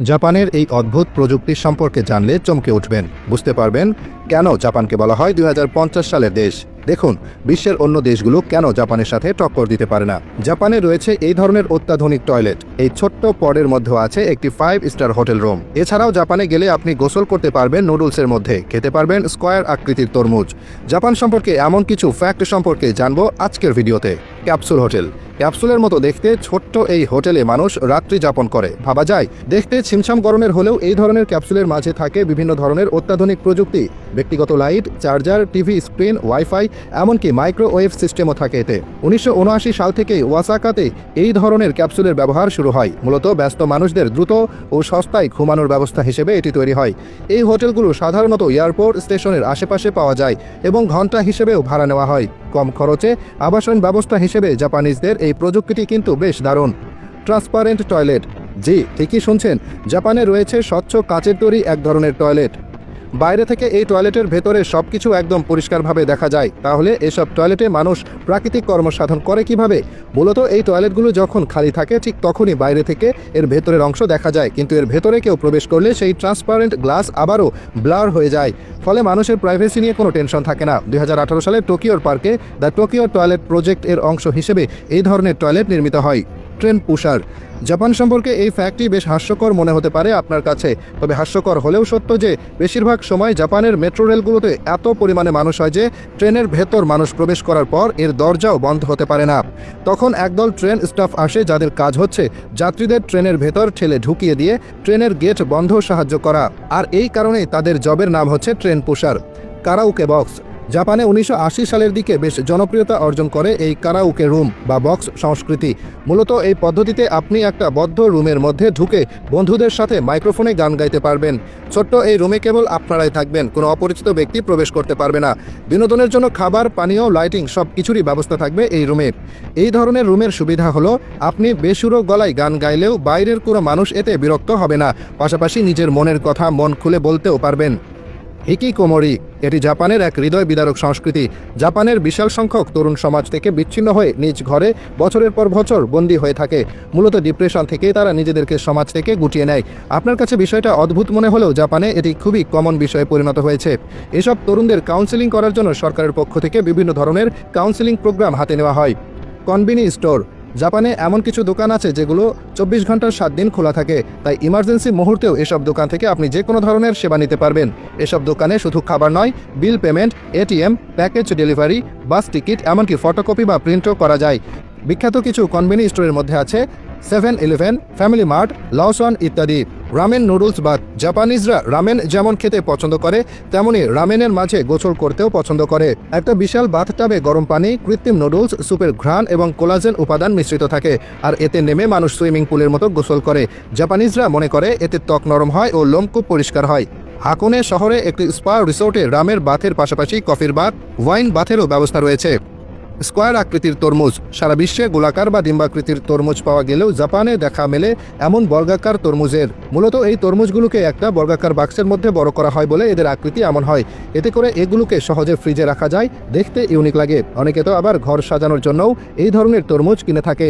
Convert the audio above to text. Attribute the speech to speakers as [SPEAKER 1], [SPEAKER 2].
[SPEAKER 1] জাপানের এই অদ্ভুত প্রযুক্তি সম্পর্কে জানলে চমকে উঠবেন। বুঝতে পারবেন কেন জাপানকে বলা হয় দুই হাজার পঞ্চাশ সালের দেশ। দেখুন, বিশ্বের অন্য দেশগুলো কেন জাপানের সাথে টক্কর দিতে পারে না? জাপানে রয়েছে এই ধরনের অত্যাধুনিক টয়লেট। এই ছোট্ট পডের মধ্যে আছে একটি ফাইভ স্টার হোটেল রুম এছাড়াও জাপানে গেলে আপনি গোসল করতে পারবেন নুডলসের মধ্যে, খেতে পারবেন স্কোয়ার আকৃতির তরমুজ। জাপান সম্পর্কে এমন কিছু ফ্যাক্ট সম্পর্কে জানব আজকের ভিডিওতে। Capsule hotel. ক্যাপসুলের মতো দেখতে ছোট্ট এই হোটেলে মানুষ রাত্রি যাপন করে। ভাবা যায়, দেখতে ছিমছাম গরমের হলেও এই ধরনের ক্যাপসুলের মাঝে থাকে বিভিন্ন ধরনের অত্যাধুনিক প্রযুক্তি। ব্যক্তিগত light, charger, TV, screen, WiFi, এমনকি মাইক্রোওয়েভ সিস্টেমও থাকে এতে। উনিশশো উনআশি সাল থেকে ওয়াসাকাতে এই ধরনের ক্যাপসুলের ব্যবহার শুরু হয়। মূলত ব্যস্ত মানুষদের দ্রুত ও সস্তায় ঘুমানোর ব্যবস্থা হিসেবে এটি তৈরি হয়। এই হোটেলগুলো সাধারণত এয়ারপোর্ট স্টেশনের আশেপাশে পাওয়া যায় এবং ঘণ্টা হিসেবেও ভাড়া নেওয়া হয়। কম খরচে আবাসন ব্যবস্থা হিসেবে জাপানিজদের এই প্রযুক্তিটি কিন্তু বেশ দারুণ। Transparent toilet. জি, ঠিকই শুনছেন। জাপানে রয়েছে স্বচ্ছ কাঁচের তৈরি এক ধরনের টয়লেট। বাইরে থেকে এই টয়লেটের ভেতরে সব কিছু একদম পরিষ্কারভাবে দেখা যায়। তাহলে এসব টয়লেটে মানুষ প্রাকৃতিক কর্মসাধন করে কীভাবে? মূলত এই টয়লেটগুলো যখন খালি থাকে, ঠিক তখনই বাইরে থেকে এর ভেতরের অংশ দেখা যায়। কিন্তু এর ভেতরে কেউ প্রবেশ করলে সেই ট্রান্সপারেন্ট গ্লাস আবারও ব্লার হয়ে যায়। ফলে মানুষের প্রাইভেসি নিয়ে কোনো টেনশন থাকে না। দুই হাজার আঠেরো সালে টোকিওর পার্কে দ্য টোকিও টয়লেট প্রজেক্ট এর অংশ হিসেবে এই ধরনের টয়লেট নির্মিত হয়। ট্রেন পুষার। জাপান সম্পর্কে এই ফ্যাক্টটি বেশ হাস্যকর মনে হতে পারে আপনার কাছে। তবে হাস্যকর হলেও সত্য যে, বেশিরভাগ সময় জাপানের মেট্রো রেলগুলোতে এত পরিমাণে মানুষ হয় যে, ট্রেনের ভেতর মানুষ প্রবেশ করার পর এর দরজাও বন্ধ হতে পারে না। তখন একদল ট্রেন স্টাফ আসে যাদের কাজ হচ্ছে যাত্রীদের ট্রেনের ভেতর ঠেলে ঢুকিয়ে দিয়ে ট্রেনের গেট বন্ধ সাহায্য করা। আর এই কারণেই তাদের জবের নাম হচ্ছে ট্রেন পুষার। Karaoke box. জাপানে উনিশশো আশি সালের দিকে বেশ জনপ্রিয়তা অর্জন করে এই কারাউকে রুম বা বক্স সংস্কৃতি। মূলত এই পদ্ধতিতে আপনি একটা বদ্ধ রুমের মধ্যে ঢুকে বন্ধুদের সাথে মাইক্রোফোনে গান গাইতে পারবেন। ছোট্ট এই রুমে কেবল আপনারাই থাকবেন, কোনো অপরিচিত ব্যক্তি প্রবেশ করতে পারবে না। বিনোদনের জন্য খাবার, পানীয়, লাইটিং সব কিছুরই ব্যবস্থা থাকবে এই রুমে। এই ধরনের রুমের সুবিধা হলো, আপনি বেসুরো গলায় গান গাইলেও বাইরের কোনো মানুষ এতে বিরক্ত হবে না। পাশাপাশি নিজের মনের কথা মন খুলে বলতেও পারবেন। হিকিকোমরি এটি জাপানের এক হৃদয় বিদারক সংস্কৃতি। জাপানের বিশাল সংখ্যক তরুণ সমাজ থেকে বিচ্ছিন্ন হয়ে নিজ ঘরে বছরের পর বছর বন্দী হয়ে থাকে। মূলত ডিপ্রেশন থেকে তারা নিজেদেরকে সমাজ থেকে গুটিয়ে নেয়। আপনার কাছে বিষয়টা অদ্ভুত মনে হলেও জাপানে এটি খুবই কমন বিষয়ে পরিণত হয়েছে। এসব তরুণদের কাউন্সেলিং করার জন্য সরকারের পক্ষ থেকে বিভিন্ন ধরনের কাউন্সেলিং প্রোগ্রাম হাতে নেওয়া হয়। কনভিনি স্টোর জাপানে এমন কিছু দোকান আছে যেগুলো চব্বিশ ঘণ্টার সাত দিন খোলা থাকে। তাই ইমার্জেন্সি মুহূর্তেও এসব দোকান থেকে আপনি যে কোনো ধরনের সেবা নিতে পারবেন। এসব দোকানে শুধু খাবার নয় bill payment ATM package delivery bus ticket এমনকি ফটোকপি বা প্রিন্টও করা যায়। বিখ্যাত কিছু কনভেনি স্টোরের মধ্যে আছে Seven Eleven Family Mart Lawson ইত্যাদি। রামেন নুডলস বা জাপানিজরা রামেন যেমন খেতে পছন্দ করে, তেমনি রামেনের মাঝে গোসল করতেও পছন্দ করে। একটা বিশাল বাথটাবে গরম পানি, কৃত্রিম নুডলস সুপের ঘ্রাণ এবং কোলাজেন উপাদান মিশ্রিত থাকে, আর এতে নেমে মানুষ সুইমিং পুলের মতো গোসল করে। জাপানিজরা মনে করে এতে ত্বক নরম হয় ও লোমকূপ পরিষ্কার হয়। হাকুনে শহরে একটি স্পা রিসোর্টে রামের বাথের পাশাপাশি কফির বাথ, ওয়াইন বাথেরও ব্যবস্থা রয়েছে। স্কোয়ার আকৃতির তরমুজ। সারা বিশ্বে গোলাকার বা ডিম্বাকৃতির তরমুজ পাওয়া গেলেও জাপানে দেখা মেলে এমন বর্গাকার তরমুজের। মূলত এই তরমুজগুলোকে একটা বর্গাকার বাক্সের মধ্যে বড় করা হয় বলে এদের আকৃতি এমন হয়। এতে করে এগুলোকে সহজে ফ্রিজে রাখা যায়, দেখতে ইউনিক লাগে। অনেকে তো আবার ঘর সাজানোর জন্যও এই ধরনের তরমুজ কিনে থাকে।